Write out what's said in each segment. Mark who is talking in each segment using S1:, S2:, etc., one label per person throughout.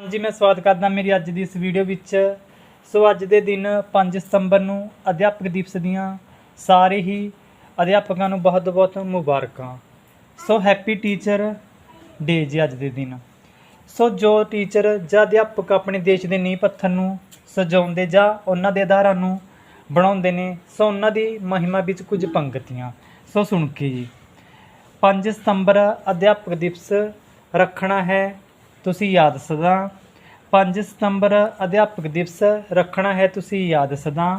S1: ਹਾਂਜੀ, ਮੈਂ ਸਵਾਗਤ ਕਰਦਾ ਮੇਰੀ ਅੱਜ ਦੀ ਇਸ ਵੀਡੀਓ ਵਿੱਚ। ਸੋ ਅੱਜ ਦੇ ਦਿਨ 5 ਸਤੰਬਰ ਨੂੰ ਅਧਿਆਪਕ ਦਿਵਸ ਦੀਆਂ ਸਾਰੇ ਹੀ ਅਧਿਆਪਕਾਂ ਨੂੰ ਬਹੁਤ-ਬਹੁਤ ਮੁਬਾਰਕਾਂ। ਸੋ ਹੈਪੀ ਟੀਚਰ ਡੇ ਜੀ ਅੱਜ ਦੇ ਦਿਨ। ਸੋ ਜੋ ਟੀਚਰ ਜਾਂ ਅਧਿਆਪਕ ਆਪਣੇ ਦੇਸ਼ ਦੇ ਨੀਂਹ ਪੱਥਰ ਨੂੰ ਸਜਾਉਂਦੇ ਜਾਂ ਉਹਨਾਂ ਦੇ ਆਧਾਰਾਂ ਨੂੰ ਬਣਾਉਂਦੇ ਨੇ, ਸੋ ਉਹਨਾਂ ਦੀ ਮਹਿਮਾ ਵਿੱਚ ਕੁਝ ਪੰਕਤੀਆਂ। ਸੋ ਸੁਣ ਕੇ ਜੀ। 5 ਸਤੰਬਰ ਅਧਿਆਪਕ ਦਿਵਸ ਰੱਖਣਾ ਹੈ ਤੁਸੀਂ ਯਾਦ ਸਦਾ। 5 ਸਤੰਬਰ ਅਧਿਆਪਕ ਦਿਵਸ, ਰੱਖਣਾ ਹੈ ਤੁਸੀਂ ਯਾਦ ਸਦਾ।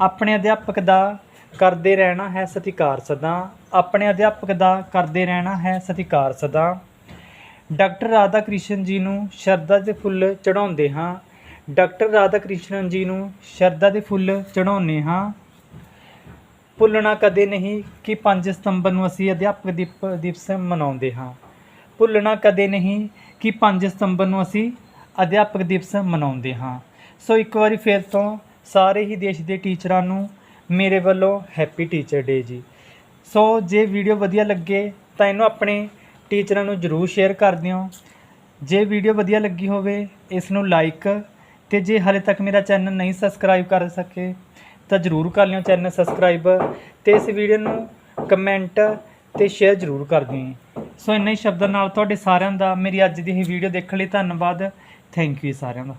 S1: ਆਪਣੇ ਅਧਿਆਪਕ ਦਾ ਕਰਦੇ ਰਹਿਣਾ ਹੈ ਸਤਿਕਾਰ ਸਦਾ। ਆਪਣੇ ਅਧਿਆਪਕ ਦਾ ਕਰਦੇ ਰਹਿਣਾ ਹੈ ਸਤਿਕਾਰ ਸਦਾ। ਡਾਕਟਰ ਰਾਧਾ ਕ੍ਰਿਸ਼ਨ ਜੀ ਨੂੰ ਸ਼ਰਧਾ ਦੇ ਫੁੱਲ ਚੜਾਉਂਦੇ ਹਾਂ। ਡਾਕਟਰ ਰਾਧਾ ਕ੍ਰਿਸ਼ਨ ਜੀ ਨੂੰ ਸ਼ਰਧਾ ਦੇ ਫੁੱਲ ਚੜਾਉਂਦੇ ਹਾਂ। ਭੁੱਲਣਾ ਕਦੇ ਨਹੀਂ ਕਿ 5 ਸਤੰਬਰ ਨੂੰ ਅਸੀਂ ਅਧਿਆਪਕ ਦਿਵਸ ਮਨਾਉਂਦੇ ਹਾਂ। ਭੁੱਲਣਾ ਕਦੇ ਨਹੀਂ ਕਿ 5 ਸਤੰਬਰ ਨੂੰ ਅਸੀਂ ਅਧਿਆਪਕ ਦਿਵਸ ਮਨਾਉਂਦੇ ਹਾਂ। ਸੋ ਇੱਕ ਵਾਰੀ ਫਿਰ ਤੋਂ ਸਾਰੇ ਹੀ ਦੇਸ਼ ਦੇ ਟੀਚਰਾਂ ਨੂੰ ਮੇਰੇ ਵੱਲੋਂ ਹੈਪੀ ਟੀਚਰ ਡੇ ਜੀ। ਸੋ ਜੇ ਵੀਡੀਓ ਵਧੀਆ ਲੱਗੇ ਤਾਂ ਇਹਨੂੰ ਆਪਣੇ ਟੀਚਰਾਂ ਨੂੰ ਜਰੂਰ ਸ਼ੇਅਰ ਕਰ ਦਿਓ। ਜੇ ਵੀਡੀਓ ਵਧੀਆ ਲੱਗੀ ਹੋਵੇ, ਇਸ ਨੂੰ ਲਾਈਕ ਤੇ ਜੇ ਹਾਲੇ ਤੱਕ ਮੇਰਾ ਚੈਨਲ ਨਹੀਂ ਸਬਸਕ੍ਰਾਈਬ ਕਰ ਸਕੇ, ਤਾਂ ਜਰੂਰ ਕਰ ਲਿਓ ਚੈਨਲ ਸਬਸਕ੍ਰਾਈਬ ਤੇ ਇਸ ਵੀਡੀਓ ਨੂੰ ਕਮੈਂਟ ਤੇ ਸ਼ੇਅਰ ਜਰੂਰ ਕਰ ਦਿਓ। ਸੋ ਇੰਨੇ ਹੀ ਸ਼ਬਦਾਂ ਨਾਲ ਤੁਹਾਡੇ ਸਾਰਿਆਂ ਦਾ ਮੇਰੀ ਅੱਜ ਦੀ ਇਹ ਵੀਡੀਓ ਦੇਖਣ ਲਈ ਧੰਨਵਾਦ। ਥੈਂਕ ਯੂ ਸਾਰਿਆਂ ਦਾ।